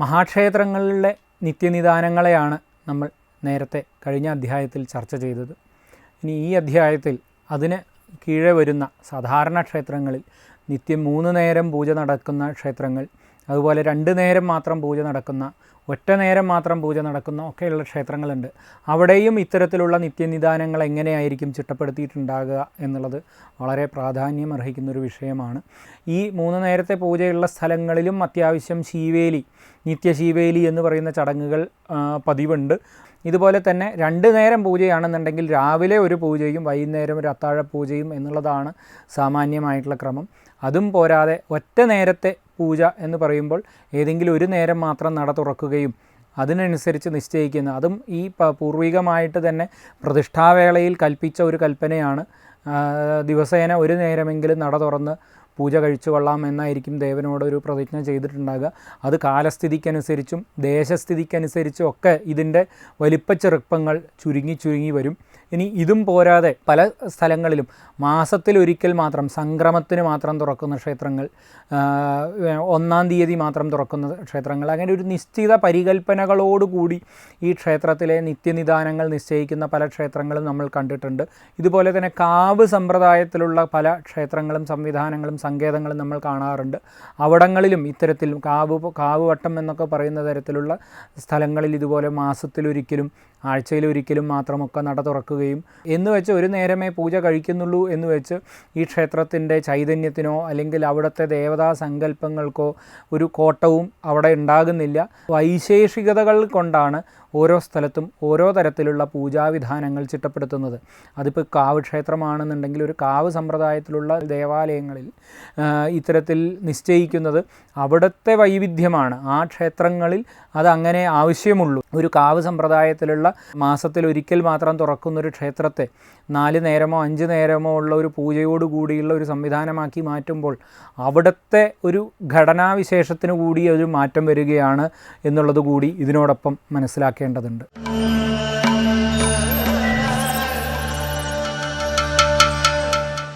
മഹാക്ഷേത്രങ്ങളിലെ നിത്യനിദാനങ്ങളെയാണ് നമ്മൾ നേരത്തെ കഴിഞ്ഞ അധ്യായത്തിൽ ചർച്ച ചെയ്തത്. ഇനി ഈ അധ്യായത്തിൽ അതിന് കീഴെ വരുന്ന സാധാരണ ക്ഷേത്രങ്ങളിൽ നിത്യം മൂന്ന് നേരം പൂജ നടക്കുന്ന ക്ഷേത്രങ്ങൾ അതുപോലെ രണ്ട് നേരം മാത്രം പൂജ നടക്കുന്ന ഒറ്റ നേരം മാത്രം പൂജ നടക്കുന്ന ഒക്കെയുള്ള ക്ഷേത്രങ്ങളുണ്ട്. അവിടെയും ഇത്തരത്തിലുള്ള നിത്യനിദാനങ്ങൾ എങ്ങനെയായിരിക്കും ചിട്ടപ്പെടുത്തിയിട്ടുണ്ടാകുക എന്നുള്ളത് വളരെ പ്രാധാന്യം അർഹിക്കുന്ന ഒരു വിഷയമാണ്. ഈ മൂന്ന് നേരത്തെ പൂജയുള്ള സ്ഥലങ്ങളിലും അത്യാവശ്യം ശീവേലി നിത്യശീവേലി എന്ന് പറയുന്ന ചടങ്ങുകൾ പതിവുണ്ട്. ഇതുപോലെ തന്നെ രണ്ട് നേരം പൂജയാണെന്നുണ്ടെങ്കിൽ രാവിലെ ഒരു പൂജയും വൈകുന്നേരം ഒരു അത്താഴ പൂജയും എന്നുള്ളതാണ് സാമാന്യമായിട്ടുള്ള ക്രമം. അതും പോരാതെ ഒറ്റ നേരത്തെ പൂജ എന്ന് പറയുമ്പോൾ ഏതെങ്കിലും ഒരു നേരം മാത്രം നട തുറക്കുകയും അതിനനുസരിച്ച് നിശ്ചയിക്കുന്ന അതും ഈ പൂർവികമായിട്ട് തന്നെ പ്രതിഷ്ഠാവേളയിൽ കൽപ്പിച്ച ഒരു കൽപ്പനയാണ് ദിവസേന ഒരു നേരമെങ്കിലും നട തുറന്ന് പൂജ കഴിച്ചു കൊള്ളാം എന്നായിരിക്കും ദേവനോട് ഒരു പ്രതിജ്ഞ ചെയ്തിട്ടുണ്ടാകുക. അത് കാലസ്ഥിതിക്കനുസരിച്ചും ദേശസ്ഥിതിക്കനുസരിച്ചും ഒക്കെ ഇതിന്റെ വലിപ്പച്ചെറുപ്പങ്ങൾ ചുരുങ്ങി ചുരുങ്ങി വരും. ഇനി ഇതും പോരാതെ പല സ്ഥലങ്ങളിലും മാസത്തിലൊരിക്കൽ മാത്രം സംക്രമത്തിന് മാത്രം തുറക്കുന്ന ക്ഷേത്രങ്ങൾ ഒന്നാം തീയതി മാത്രം തുറക്കുന്ന ക്ഷേത്രങ്ങൾ അങ്ങനെ ഒരു നിശ്ചിത പരികൽപ്പനകളോടുകൂടി ഈ ക്ഷേത്രത്തിലെ നിത്യനിദാനങ്ങൾ നിശ്ചയിക്കുന്ന പല ക്ഷേത്രങ്ങളും നമ്മൾ കണ്ടിട്ടുണ്ട്. ഇതുപോലെ തന്നെ കാവ് സമ്പ്രദായത്തിലുള്ള പല ക്ഷേത്രങ്ങളും സംവിധാനങ്ങളും സങ്കേതങ്ങളും നമ്മൾ കാണാറുണ്ട്. അവിടങ്ങളിലും ഇത്തരത്തിൽ കാവ് കാവ് വട്ടം എന്നൊക്കെ പറയുന്ന തരത്തിലുള്ള സ്ഥലങ്ങളിൽ ഇതുപോലെ മാസത്തിലൊരിക്കലും ആഴ്ചയിലൊരിക്കലും മാത്രമൊക്കെ നട തുറക്കുകയും എന്ന് വെച്ച് ഒരു നേരമേ പൂജ കഴിക്കുന്നുള്ളൂ എന്ന് വെച്ച് ഈ ക്ഷേത്രത്തിന്റെ ചൈതന്യത്തിനോ അല്ലെങ്കിൽ അവിടുത്തെ ദേവതാ സങ്കല്പങ്ങൾക്കോ ഒരു കോട്ടവും അവിടെ ഉണ്ടാകുന്നില്ല. വൈശേഷികതകൾ കൊണ്ടാണ് ഓരോ സ്ഥലത്തും ഓരോ തരത്തിലുള്ള പൂജാവിധാനങ്ങൾ ചിട്ടപ്പെടുത്തുന്നത്. അതിപ്പോൾ കാവ് ക്ഷേത്രമാണെന്നുണ്ടെങ്കിൽ ഒരു കാവ് സമ്പ്രദായത്തിലുള്ള ദേവാലയങ്ങളിൽ ഇത്തരത്തിൽ നിശ്ചയിക്കുന്നത് അവിടുത്തെ വൈവിധ്യമാണ്. ആ ക്ഷേത്രങ്ങളിൽ അതങ്ങനെ ആവശ്യമുള്ളൂ. ഒരു കാവ് സമ്പ്രദായത്തിലുള്ള മാസത്തിൽ ഒരിക്കൽ മാത്രം തുറക്കുന്ന ഒരു ക്ഷേത്രത്തെ നാല് നേരമോ അഞ്ച് നേരമോ ഉള്ള ഒരു പൂജയോട് കൂടിയുള്ള ഒരു സംവിധാനമാക്കി മാറ്റുമ്പോൾ അവിടുത്തെ ഒരു ഘടനാവിശേഷത്തിന് കൂടി ഒരു മാറ്റം വരികയാണ് എന്നുള്ളത് കൂടി ഇതിനോടൊപ്പം മനസ്സിലാക്കേണ്ടതുണ്ട്